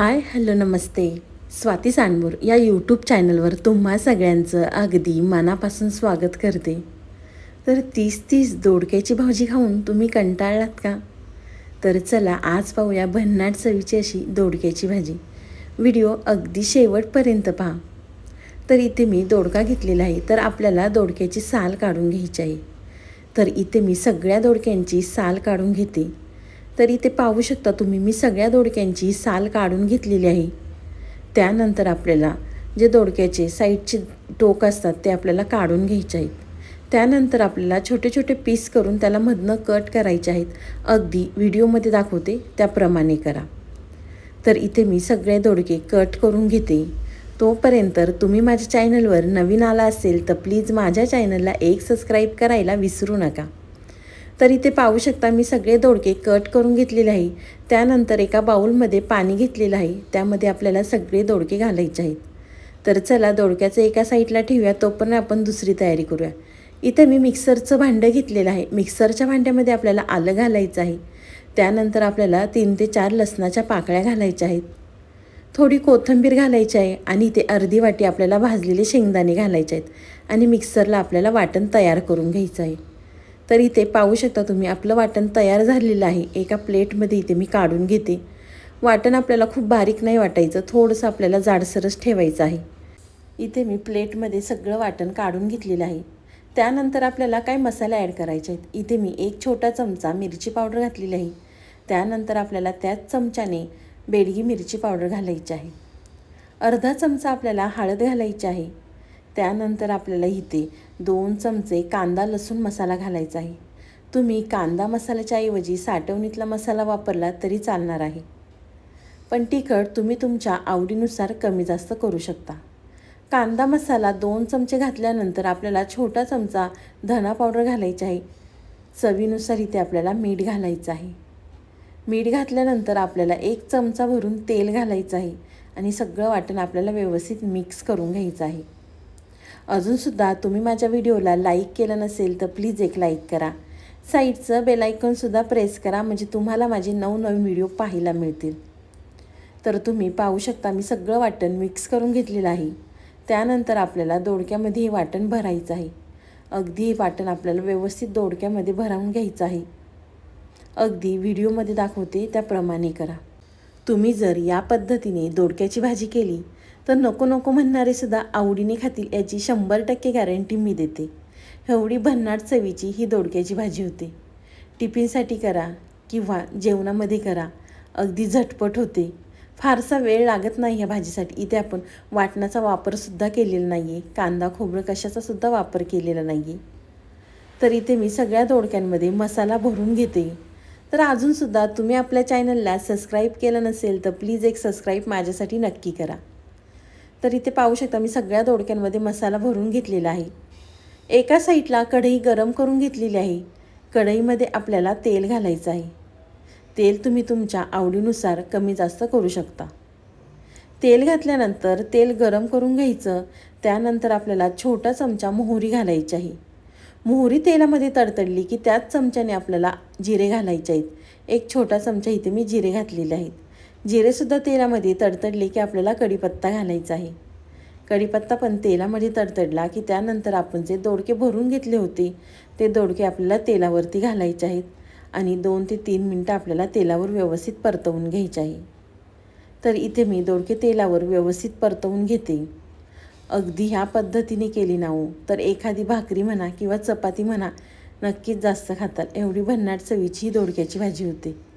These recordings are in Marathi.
हाय हॅलो नमस्ते. स्वाती सांडपूर या यूट्यूब चॅनलवर तुम्हा सगळ्यांचं अगदी मनापासून स्वागत करते. तर तीस तीस दोडक्याची भाजी खाऊन तुम्ही कंटाळलात का? तर चला आज पाहूया भन्नाट चवीची अशी दोडक्याची भाजी. व्हिडिओ अगदी शेवटपर्यंत पहा. तर इथे मी दोडका घेतलेला आहे तर आपल्याला दोडक्याची साल काढून घ्यायची आहे. तर इथे मी सगळ्या दोडक्यांची साल काढून घेते. तर इथे पाहू शकता तुम्ही. मी सगळ्या दोडक्यांची साल काढून घेतलेली आहे. त्यानंतर आपल्याला जे दोडक्याचे साईडचे टोक असतात ते आपल्याला काढून घ्यायचे आहेत. त्यानंतर आपल्याला छोटे छोटे पीस करून त्याला मधनं कट करायचे आहेत. अगदी व्हिडिओमध्ये दाखवते त्याप्रमाणे करा. तर इथे मी सगळे दोडके कट करून घेते. तोपर्यंत तुम्ही माझ्या चॅनलवर नवीन आला असेल तर प्लीज माझ्या चॅनलला एक सबस्क्राईब करायला विसरू नका. तर इथे पाहू शकता मी सगळे दोडके कट करून घेतलेले आहे. त्यानंतर एका बाऊलमध्ये पाणी घेतलेलं आहे. त्यामध्ये आपल्याला सगळे दोडके घालायचे आहेत. तर चला दोडक्याचं एका साईडला ठेवूया. तोपर्यंत आपण दुसरी तयारी करूया. इथे मी मिक्सरचं भांडं घेतलेलं आहे. मिक्सरच्या भांड्यामध्ये आपल्याला आलं घालायचं आहे. त्यानंतर आपल्याला तीन ते चार लसणाच्या पाकळ्या घालायच्या आहेत. थोडी कोथिंबीर घालायची आहे आणि इथे अर्धी वाटी आपल्याला भाजलेले शेंगदाणे घालायचे आहेत. आणि मिक्सरला आपल्याला वाटण तयार करून घ्यायचं आहे. तर इथे पाहू शकता तुम्ही. आपलं वाटण तयार झालेलं आहे. एका प्लेटमध्ये इथे मी काढून घेते. वाटण आपल्याला खूप बारीक नाही वाटायचं. थोडंसं आपल्याला जाडसरच ठेवायचं आहे. इथे मी प्लेटमध्ये सगळं वाटण काढून घेतलेलं आहे. त्यानंतर आपल्याला काय मसाले ॲड करायचे आहेत? इथे मी एक छोटा चमचा मिरची पावडर घातलेली आहे. त्यानंतर आपल्याला त्याच चमच्याने बेडगी मिरची पावडर घालायची आहे. अर्धा चमचा आपल्याला हळद घालायची आहे. त्यानंतर आपल्याला इथे दोन चमचे कांदा लसूण मसाला घालायचा आहे. तुम्ही कांदा मसाल्याच्या ऐवजी साठवणीतला मसाला वापरला तरी चालणार आहे. पण तिखट तुम्ही तुमच्या आवडीनुसार कमी जास्त करू शकता. कांदा मसाला दोन चमचे घातल्यानंतर आपल्याला छोटा चमचा धना पावडर घालायचा आहे. चवीनुसार इथे आपल्याला मीठ घालायचं आहे. मीठ घातल्यानंतर आपल्याला एक चमचा भरून तेल घालायचं आहे आणि सगळं वाटण आपल्याला व्यवस्थित मिक्स करून घ्यायचं आहे. अजूनसुद्धा तुम्ही माझ्या व्हिडिओला लाईक केलं नसेल तर प्लीज एक लाईक करा. साईडचं बेलायकॉनसुद्धा प्रेस करा म्हणजे तुम्हाला माझे नवनवीन व्हिडिओ पाहायला मिळतील. तर तुम्ही पाहू शकता मी सगळं वाटण मिक्स करून घेतलेलं आहे. त्यानंतर आपल्याला दोडक्यामध्ये हे वाटण भरायचं आहे. अगदी हे वाटण आपल्याला व्यवस्थित दोडक्यामध्ये भरावून घ्यायचं आहे. अगदी व्हिडिओमध्ये दाखवते त्याप्रमाणे करा. तुम्ही जर या पद्धतीने दोडक्याची भाजी केली तर नको नको म्हणणारे सुद्धा आवडीने खातील याची शंभर टक्के गॅरंटी मी देते. एवढी भन्नाट चवीची ही दोडक्याची भाजी होते. टिफिनसाठी करा किंवा जेवणामध्ये करा. अगदी झटपट होते. फारसा वेळ लागत नाही या भाजीसाठी. इथे आपण वाटणाचा वापरसुद्धा केलेला नाही आहे कांदा खोबरं कशाचासुद्धा वापर केलेला नाही आहे तर इथे मी सगळ्या दोडक्यांमध्ये मसाला भरून घेते. तर अजूनसुद्धा तुम्ही आपल्या चॅनलला सबस्क्राईब केलं नसेल तर प्लीज एक सबस्क्राईब माझ्यासाठी नक्की करा. तर इथे पाहू शकता मी सगळ्या दोडक्यांमध्ये मसाला भरून घेतलेला आहे. एका साईडला कढई गरम करून घेतलेली आहे. कढईमध्ये आपल्याला तेल घालायचं आहे. तेल तुम्ही तुमच्या आवडीनुसार कमी जास्त करू शकता. तेल घातल्यानंतर तेल गरम करून घ्यायचं त्यानंतर आपल्याला छोटा चमचा मोहरी घालायची आहे. मोहरी तेलामध्ये तडतडली की त्याच चमच्याने आपल्याला जिरे घालायचे आहेत. एक छोटा चमचा इथे मी जिरे घातलेले आहेत. जिरेसुद्धा तेलामध्ये तडतडले की आपल्याला कढीपत्ता घालायचा आहे. कढीपत्ता पण तेलामध्ये तडतडला की त्यानंतर आपण जे दोडके भरून घेतले होते ते दोडके आपल्याला तेलावरती घालायचे आहेत आणि दोन ते तीन मिनटं आपल्याला तेलावर व्यवस्थित परतवून घ्यायचे आहे. तर इथे मी दोडके तेलावर व्यवस्थित परतवून घेते. अगदी ह्या पद्धतीने केली ना हो. तर एखादी भाकरी म्हणा किंवा चपाती म्हणा नक्कीच जास्त खातात एवढी भन्नाट चवीची ही दोडक्याची भाजी होते.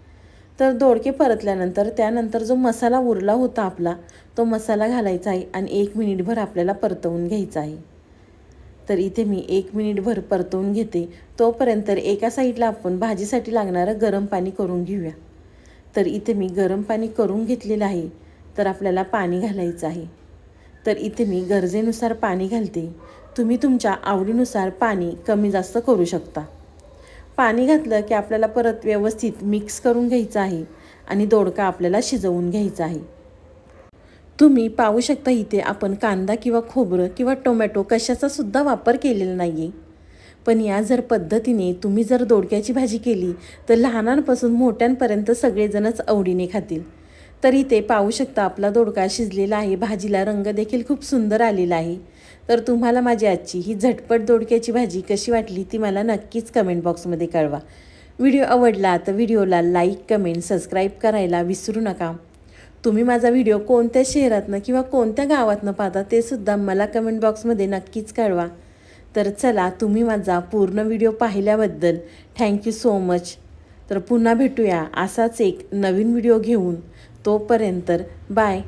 तर दोडके परतल्यानंतर त्यानंतर जो मसाला उरला होता आपला तो मसाला घालायचा आहे आणि एक मिनिटभर आपल्याला परतवून घ्यायचा आहे. तर इथे मी एक मिनिटभर परतवून घेते. तोपर्यंत एका साईडला आपण भाजीसाठी लागणारं गरम पाणी करून घेऊया. तर इथे मी गरम पाणी करून घेतलेलं आहे. तर आपल्याला पाणी घालायचं आहे. तर इथे मी गरजेनुसार पाणी घालते. तुम्ही तुमच्या आवडीनुसार पाणी कमी जास्त करू शकता. पाणी घातलं की आपल्याला परत व्यवस्थित मिक्स करून घ्यायचं आहे आणि दोडका आपल्याला शिजवून घ्यायचा आहे. तुम्ही पाहू शकता इथे आपण कांदा किंवा खोबरं किंवा टोमॅटो कशाचा सुद्धा वापर केलेला नाही आहे पण या जर पद्धतीने तुम्ही जर दोडक्याची भाजी केली तर लहानांपासून मोठ्यांपर्यंत सगळेजणच आवडीने खातील. तर इथे पाहू शकता आपला दोडका शिजलेला आहे भाजीला रंग देखील खूप सुंदर आलेला आहे. तर तुम्हाला माझी आजची ही झटपट दोडक्याची भाजी कशी वाटली ती मला नक्कीच कमेंट बॉक्समध्ये कळवा. व्हिडिओ आवडला तर व्हिडिओला लाईक कमेंट सबस्क्राईब करायला विसरू नका. तुम्ही माझा व्हिडिओ कोणत्या शहरातनं किंवा कोणत्या गावातनं पाहता ते सुद्धा मला कमेंट बॉक्समध्ये नक्कीच कळवा. तर चला तुम्ही माझा पूर्ण व्हिडिओ पाहिल्याबद्दल थँक्यू सो मच तर पुन्हा भेटूया असाच एक नवीन व्हिडिओ घेऊन. तोपर्यंत बाय